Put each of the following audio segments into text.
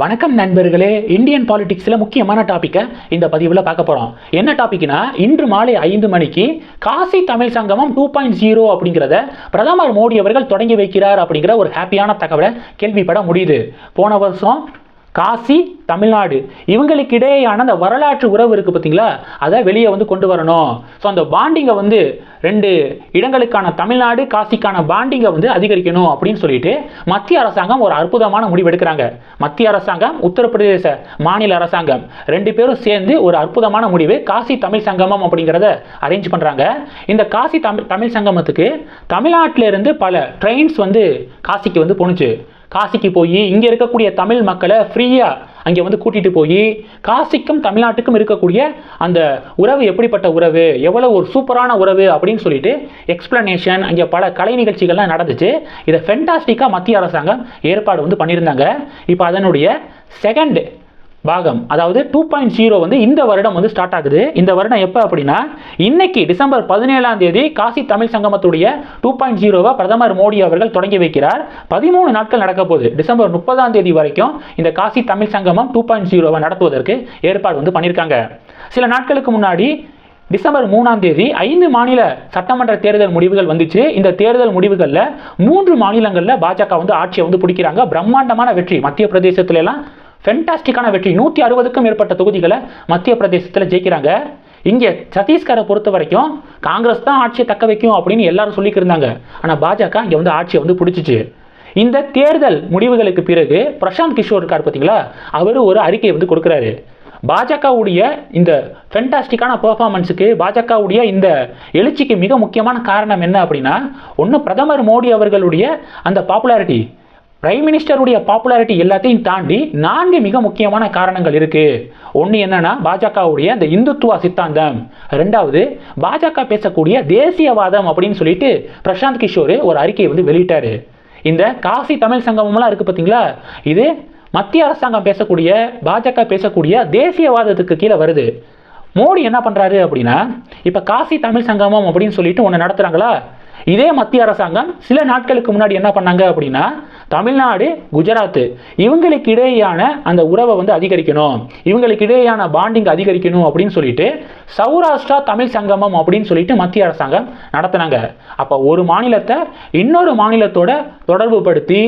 வணக்கம் நண்பர்களே. இந்தியன் பாலிடிக்ஸில் முக்கியமான டாப்பிக்கை இந்த பதிவில் பார்க்க போகிறோம் என்ன டாபிக்னா இன்று மாலை ஐந்து மணிக்கு காசி தமிழ் சங்கமம் டூ பாயிண்ட் ஜீரோ அப்படிங்கிறத பிரதமர் மோடி அவர்கள் தொடங்கி வைக்கிறார் அப்படிங்கிற ஒரு ஹாப்பியான தகவலை கேள்விப்பட முடியுது. போன வருஷம் காசி தமிழ்நாடு. இவங்களுக்கு இடையேயான அந்த வரலாற்று உறவு இருக்குது பார்த்தீங்களா அதை வெளியே வந்து கொண்டு வரணும். ஸோ அந்த பாண்டிங்கை வந்து ரெண்டு இடங்களுக்கான தமிழ்நாடு காசிக்கான பாண்டிங்கை வந்து அதிகரிக்கணும் அப்படின்னு சொல்லிட்டு மத்திய அரசாங்கம் ஒரு அற்புதமான முடிவு எடுக்கிறாங்க. மத்திய அரசாங்கம் உத்தரப்பிரதேச மாநில அரசாங்கம் ரெண்டு பேரும் சேர்ந்து ஒரு அற்புதமான முடிவு காசி தமிழ் சங்கமம் அப்படிங்கிறத அரேஞ்ச் பண்ணுறாங்க இந்த காசி தமிழ் தமிழ் சங்கமத்துக்கு தமிழ்நாட்டிலிருந்து பல ட்ரெயின்ஸ் வந்து காசிக்கு வந்து போணுச்சு. காசிக்கு போய் இங்கே இருக்கக்கூடிய தமிழ் மக்களை ஃப்ரீயாக அங்கே வந்து கூட்டிகிட்டு போய் காசிக்கும் தமிழ்நாட்டுக்கும் இருக்கக்கூடிய அந்த உறவு எப்படிப்பட்ட உறவு எவ்வளோ ஒரு சூப்பரான உறவு அப்படின்னு சொல்லிட்டு எக்ஸ்பிளனேஷன் அங்கே பல கலை நிகழ்ச்சிகள்லாம் நடந்துச்சு. இதை ஃபென்டாஸ்டிக்காக மத்திய அரசாங்கம் ஏற்பாடு வந்து பண்ணியிருந்தாங்க. இப்போ அதனுடைய செகண்ட் பாகம். அதாவது டூ பாயிண்ட் ஜீரோ வந்து இந்த வருடம் வந்து ஸ்டார்ட் ஆகுது. இந்த வருடம் எப்போ அப்படின்னா இன்னைக்கு டிசம்பர் பதினேழாம் தேதி காசி தமிழ் சங்கமத்துடைய டூ பாயிண்ட் ஜீரோவை பிரதமர் மோடி அவர்கள் தொடங்கி வைக்கிறார். பதிமூணு நாட்கள் நடக்க போகுது. டிசம்பர் முப்பதாம் தேதி வரைக்கும் இந்த காசி தமிழ் சங்கமம் டூ பாயிண்ட் ஜீரோவை நடத்துவதற்கு ஏற்பாடு வந்து பண்ணியிருக்காங்க. சில நாட்களுக்கு முன்னாடி டிசம்பர் மூணாம் தேதி ஐந்து மாநில சட்டமன்ற தேர்தல் முடிவுகள் வந்துச்சு. இந்த தேர்தல் முடிவுகளில் மூன்று மாநிலங்களில் பாஜக வந்து ஆட்சியை வந்து பிடிக்கிறாங்க. பிரம்மாண்டமான வெற்றி. மத்திய பிரதேசத்துல எல்லாம் ஃபென்டாஸ்டிக்கான வெற்றி. நூற்றி அறுபதுக்கும் மேற்பட்ட தொகுதிகளை மத்திய பிரதேசத்தில் ஜெயிக்கிறாங்க. இங்கே சத்தீஸ்கரை பொறுத்த வரைக்கும் காங்கிரஸ் தான் ஆட்சியை தக்க வைக்கும் அப்படின்னு எல்லாரும் சொல்லிக்கிருந்தாங்க. ஆனால் பாஜக இங்கே வந்து ஆட்சியை வந்து பிடிச்சிச்சு. இந்த தேர்தல் முடிவுகளுக்கு பிறகு பிரசாந்த் கிஷோர் இருக்கார் பார்த்தீங்களா அவர் ஒரு அறிக்கையை வந்து கொடுக்குறாரு. பாஜகவுடைய இந்த ஃபென்டாஸ்டிக்கான பெர்ஃபார்மன்ஸுக்கு பாஜகவுடைய இந்த எழுச்சிக்கு மிக முக்கியமான காரணம் என்ன அப்படின்னா ஒன்று பிரதமர் மோடி அவர்களுடைய அந்த பாப்புலாரிட்டி பிரைம் மினிஸ்டருடைய பாப்புலாரிட்டி எல்லாத்தையும் தாண்டி நான்கு மிக முக்கியமான காரணங்கள் இருக்கு. ஒன்று என்னன்னா பாஜகவுடைய அந்த இந்துத்துவ சித்தாந்தம். ரெண்டாவது பாஜக பேசக்கூடிய தேசியவாதம் அப்படின்னு சொல்லிட்டு பிரசாந்த் கிஷோர் ஒரு அறிக்கையை வந்து வெளியிட்டாரு. இந்த காசி தமிழ் சங்கமம்லாம் இருக்கு பார்த்தீங்களா இது மத்திய அரசாங்கம் பேசக்கூடிய பாஜக பேசக்கூடிய தேசியவாதத்துக்கு கீழே வருது. மோடி என்ன பண்ணுறாரு அப்படின்னா இப்போ காசி தமிழ் சங்கமம் அப்படின்னு சொல்லிட்டு ஒன்று நடத்துகிறாங்களா இதே மத்திய அரசாங்கம் சில நாட்களுக்கு முன்னாடி என்ன பண்ணாங்க அப்படின்னா தமிழ்நாடு குஜராத். இவங்களுக்கு இடையேயான அந்த உறவை வந்து அதிகரிக்கணும். இவங்களுக்கு இடையேயான பாண்டிங் அதிகரிக்கணும் அப்படின்னு சொல்லிட்டு சௌராஷ்டிரா தமிழ் சங்கமம் அப்படின்னு சொல்லிட்டு மத்திய அரசாங்கம் நடத்தினாங்க. அப்போ ஒரு மாநிலத்தை இன்னொரு மாநிலத்தோட தொடர்பு படுத்தி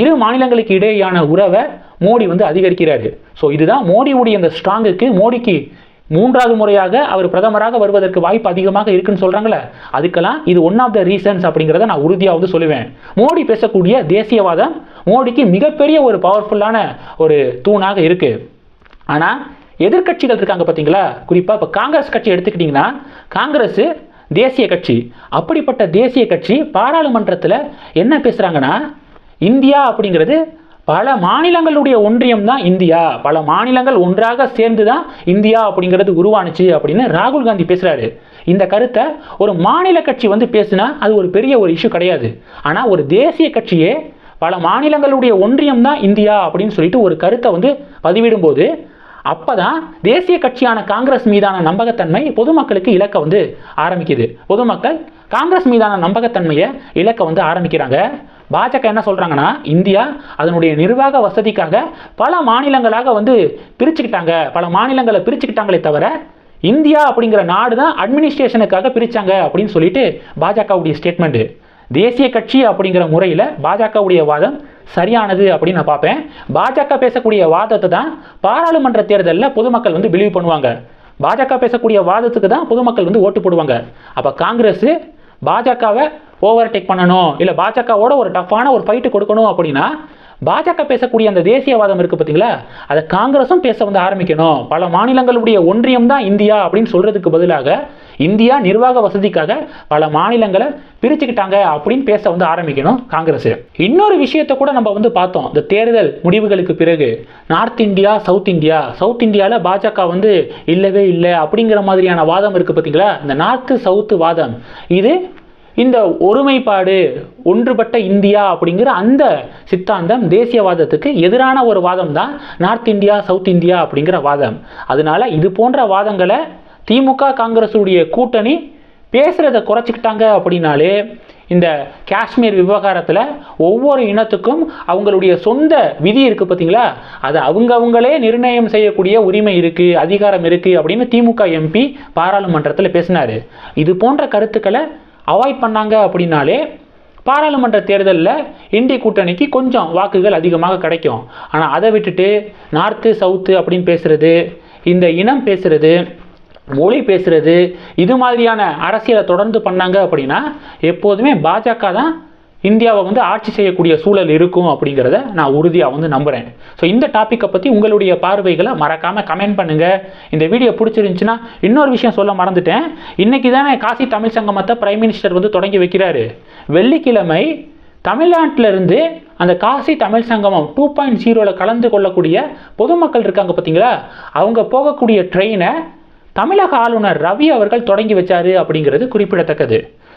இரு மாநிலங்களுக்கு இடையேயான உறவை மோடி வந்து அதிகரிக்கிறாரு. ஸோ இதுதான் மோடியுடைய இந்த ஸ்ட்ராங்குக்கு மோடிக்கு மூன்றாவது முறையாக அவர் பிரதமராக வருவதற்கு வாய்ப்பு அதிகமாக இருக்குன்னு சொல்கிறாங்களே அதுக்கெல்லாம் இது ஒன் ஆஃப் த ரீசன்ஸ் அப்படிங்கிறத நான் உறுதியாக வந்து சொல்லுவேன். மோடி பேசக்கூடிய தேசியவாதம் மோடிக்கு மிகப்பெரிய ஒரு பவர்ஃபுல்லான ஒரு தூணாக இருக்குது ஆனால் எதிர்க்கட்சிகள் இருக்காங்க பார்த்தீங்களா? குறிப்பாக இப்போ காங்கிரஸ் கட்சி எடுத்துக்கிட்டிங்கன்னா காங்கிரஸ் தேசிய கட்சி. அப்படிப்பட்ட தேசிய கட்சி பாராளுமன்றத்தில் என்ன பேசுகிறாங்கன்னா இந்தியா அப்படிங்கிறது பல மாநிலங்களுடைய ஒன்றியம் தான் இந்தியா. பல மாநிலங்கள் ஒன்றாக சேர்ந்து தான் இந்தியா அப்படிங்கிறது உருவானுச்சு அப்படின்னு ராகுல் காந்தி பேசுகிறாரு இந்த கருத்தை ஒரு மாநில கட்சி வந்து பேசுனா அது ஒரு பெரிய ஒரு இஷ்யூ கிடையாது. ஆனால் ஒரு தேசிய கட்சியே பல மாநிலங்களுடைய ஒன்றியம் தான் இந்தியா அப்படின்னு சொல்லிட்டு ஒரு கருத்தை வந்து பதிவிடும்போது அப்பதான் தேசிய கட்சியான காங்கிரஸ் மீதான நம்பகத்தன்மை பொதுமக்களுக்கு இலக்க வந்து ஆரம்பிக்குது. பொதுமக்கள் காங்கிரஸ் மீதான நம்பகத்தன்மையை இலக்க வந்து ஆரம்பிக்கிறாங்க. பாஜக என்ன சொல்கிறாங்கன்னா இந்தியா அதனுடைய நிர்வாக வசதிக்காக பல மாநிலங்களாக வந்து பிரிச்சுக்கிட்டாங்க. பல மாநிலங்களை பிரிச்சுக்கிட்டாங்களே தவிர இந்தியா அப்படிங்கிற நாடு தான் அட்மினிஸ்ட்ரேஷனுக்காக பிரித்தாங்க அப்படின்னு சொல்லிட்டு பாஜகவுடைய ஸ்டேட்மெண்ட்டு தேசிய கட்சி அப்படிங்கிற முறையில் பாஜகவுடைய வாதம் சரியானது அப்படின்னு நான் பார்ப்பேன். பாஜக பேசக்கூடிய வாதத்தை தான் பாராளுமன்ற தேர்தலில் பொதுமக்கள் வந்து பிலீவ் பண்ணுவாங்க. பாஜக பேசக்கூடிய வாதத்துக்கு தான் பொதுமக்கள் வந்து ஓட்டு போடுவாங்க. அப்போ காங்கிரஸ் பாஜகவை ஓவர்டேக் பண்ணணும். இல்லை பாஜகவோட ஒரு டஃப்பான ஒரு ஃபைட்டு கொடுக்கணும் அப்படின்னா பாஜக பேசக்கூடிய அந்த தேசியவாதம் இருக்குது பார்த்தீங்களா அதை காங்கிரஸும் பேச வந்து ஆரம்பிக்கணும். பல மாநிலங்களுடைய ஒன்றியம் தான் இந்தியா அப்படின்னு சொல்கிறதுக்கு பதிலாக இந்தியா நிர்வாக வசதிக்காக பல மாநிலங்களை பிரிச்சுக்கிட்டாங்க அப்படின்னு பேச வந்து ஆரம்பிக்கணும் காங்கிரஸ் இன்னொரு விஷயத்தை கூட நம்ம வந்து பார்த்தோம். இந்த தேர்தல் முடிவுகளுக்கு பிறகு north India south India south இந்தியாவில் பாஜக வந்து இல்லவே இல்லை அப்படிங்கிற மாதிரியான வாதம் இருக்குது பார்த்தீங்களா இந்த நார்த்து சவுத்து வாதம். இது இந்த ஒருமைப்பாடு ஒன்றுபட்ட இந்தியா அப்படிங்கிற அந்த சித்தாந்தம் தேசியவாதத்துக்கு எதிரான ஒரு வாதம் தான் நார்த் இந்தியா சவுத் இந்தியா அப்படிங்கிற வாதம். அதனால இது போன்ற வாதங்களை திமுக காங்கிரஸுடைய கூட்டணி பேசுகிறத குறைச்சிக்கிட்டாங்க அப்படின்னாலே இந்த காஷ்மீர் விவகாரத்தில் ஒவ்வொரு இனத்துக்கும் அவங்களுடைய சொந்த விதி இருக்குது பார்த்தீங்களா அதை அவங்க அவங்களே நிர்ணயம் செய்யக்கூடிய உரிமை இருக்குது அதிகாரம் இருக்குது அப்படின்னு திமுக எம்பி பாராளுமன்றத்தில் பேசினார். இது போன்ற கருத்துக்களை அவாய்ட் பண்ணாங்க அப்படின்னாலே பாராளுமன்ற தேர்தலில் இந்திய கூட்டணிக்கு கொஞ்சம் வாக்குகள் அதிகமாக கிடைக்கும். ஆனால் அதை விட்டுட்டு நார்த்து சவுத்து அப்படின்னு பேசுகிறது இந்த இனம் பேசுகிறது மொழி பேசுகிறது இது மாதிரியான அரசியலை தொடர்ந்து பண்ணாங்க அப்படின்னா எப்போதுமே பாஜக தான் இந்தியாவை வந்து ஆட்சி செய்யக்கூடிய சூழல் இருக்கும் அப்படிங்கிறத நான் உறுதியாக வந்து நம்புகிறேன் ஸோ இந்த டாப்பிக்கை பற்றி உங்களுடைய பார்வைகளை மறக்காமல் கமெண்ட் பண்ணுங்கள் இந்த வீடியோ பிடிச்சிருந்துச்சுன்னா இன்னொரு விஷயம் சொல்ல மறந்துட்டேன். இன்றைக்கி தானே காசி தமிழ் சங்கமத்தை பிரைம் மினிஸ்டர் வந்து தொடங்கி வைக்கிறாரு. வெள்ளிக்கிழமை தமிழ்நாட்டிலிருந்து அந்த காசி தமிழ் சங்கமம் டூ பாயிண்ட் ஜீரோவில் கலந்து கொள்ளக்கூடிய பொதுமக்கள் இருக்காங்க பார்த்தீங்களா? அவங்க போகக்கூடிய ட்ரெயினை தமிழக ஆளுநர் ரவி அவர்கள் தொடங்கி வச்சாரு அப்படிங்கிறது குறிப்பிடத்தக்கது.